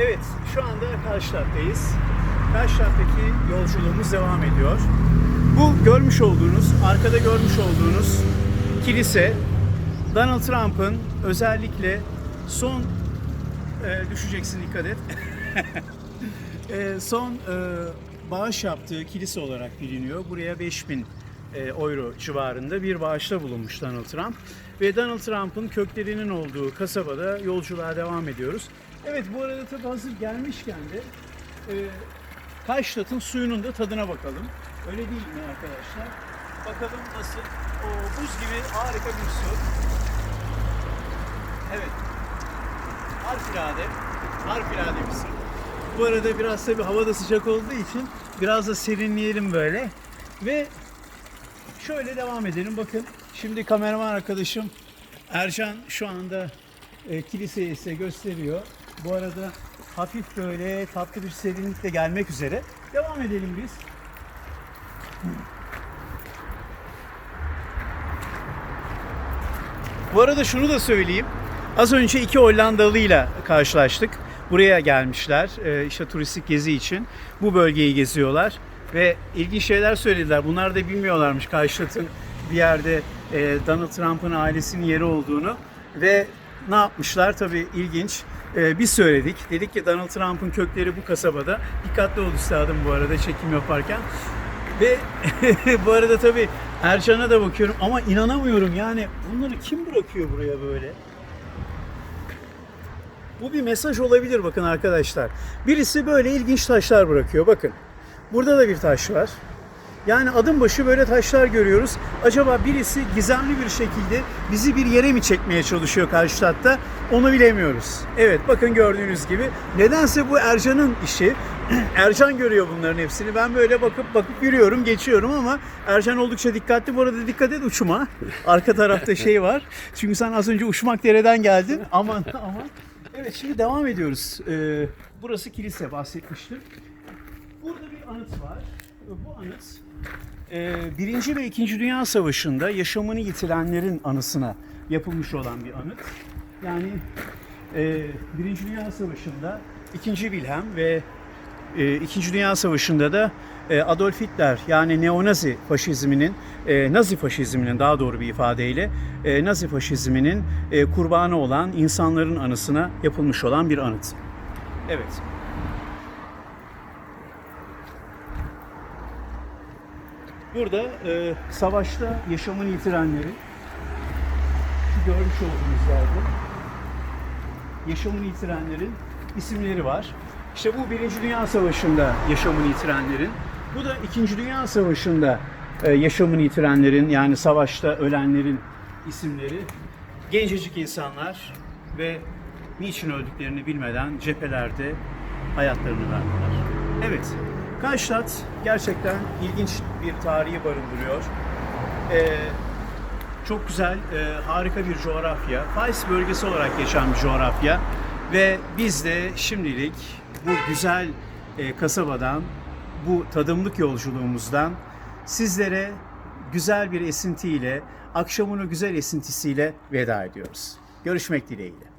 Evet, şu anda Karşıyak'tayız. Karşıyak'taki yolculuğumuz devam ediyor. Bu görmüş olduğunuz, arkada görmüş olduğunuz kilise Donald Trump'ın özellikle son e, düşeceksin dikkat et. E, son e, bağış yaptığı kilise olarak biliniyor. Buraya 5000 e, euro civarında bir bağışta bulunmuş Donald Trump. Ve Donald Trump'ın köklerinin olduğu kasabada yolculuğa devam ediyoruz. Evet bu arada tabii hazır gelmişken de e, Kaşlat'ın suyunun da tadına bakalım. Öyle değil mi arkadaşlar? Bakalım nasıl? O buz gibi harika bir su. Evet. Harikulade. Harikulade bir su. Bu arada biraz tabii hava da sıcak olduğu için biraz da serinleyelim böyle. Ve şöyle devam edelim. Bakın şimdi kameraman arkadaşım Ercan şu anda e, kiliseyi size gösteriyor. Bu arada hafif böyle tatlı bir serinlikle gelmek üzere. Devam edelim biz. Bu arada şunu da söyleyeyim. Az önce iki Hollandalıyla karşılaştık. Buraya gelmişler e, işte turistik gezi için. Bu bölgeyi geziyorlar ve ilginç şeyler söylediler. Bunlar da bilmiyorlarmış Karşılat'ın bir yerde e, Donald Trump'ın ailesinin yeri olduğunu ve ne yapmışlar tabii ilginç. E, biz söyledik. Dedik ki Donald Trump'ın kökleri bu kasabada. Dikkatli ol üstadım bu arada çekim yaparken. Ve bu arada tabii Ercan'a da bakıyorum ama inanamıyorum yani bunları kim bırakıyor buraya böyle? Bu bir mesaj olabilir bakın arkadaşlar. Birisi böyle ilginç taşlar bırakıyor bakın. Burada da bir taş var. Yani adım başı böyle taşlar görüyoruz. Acaba birisi gizemli bir şekilde bizi bir yere mi çekmeye çalışıyor karşı tarafta? Onu bilemiyoruz. Evet bakın gördüğünüz gibi. Nedense bu Ercan'ın işi. Ercan görüyor bunların hepsini. Ben böyle bakıp bakıp yürüyorum, geçiyorum ama Ercan oldukça dikkatli. Bu arada dikkat et uçma. Arka tarafta şey var. Çünkü sen az önce uçmak dereden geldin. Aman aman. Evet şimdi devam ediyoruz. Ee, burası kilise bahsetmiştim. Anıt var. Bu anıt e, Birinci ve İkinci Dünya Savaşı'nda yaşamını yitirenlerin anısına yapılmış olan bir anıt. Yani e, Birinci Dünya Savaşı'nda İkinci Wilhelm ve e, İkinci Dünya Savaşı'nda da Adolf Hitler yani neonazi faşizminin, Nazi faşizminin daha doğru bir ifadeyle Nazi faşizminin kurbanı olan insanların anısına yapılmış olan bir anıt. Evet. Burada e, savaşta yaşamını yitirenlerin şu görmüş olduğunuz yerde yaşamını yitirenlerin isimleri var. İşte bu Birinci Dünya Savaşı'nda yaşamını yitirenlerin, bu da İkinci Dünya Savaşı'nda e, yaşamını yitirenlerin yani savaşta ölenlerin isimleri. Gencecik insanlar ve niçin öldüklerini bilmeden cephelerde hayatlarını verdiler. Evet, Karşılat gerçekten ilginç bir tarihi barındırıyor. Ee, çok güzel, e, harika bir coğrafya. Fais bölgesi olarak geçen bir coğrafya. Ve biz de şimdilik bu güzel e, kasabadan, bu tadımlık yolculuğumuzdan sizlere güzel bir esintiyle, akşamını güzel esintisiyle veda ediyoruz. Görüşmek dileğiyle.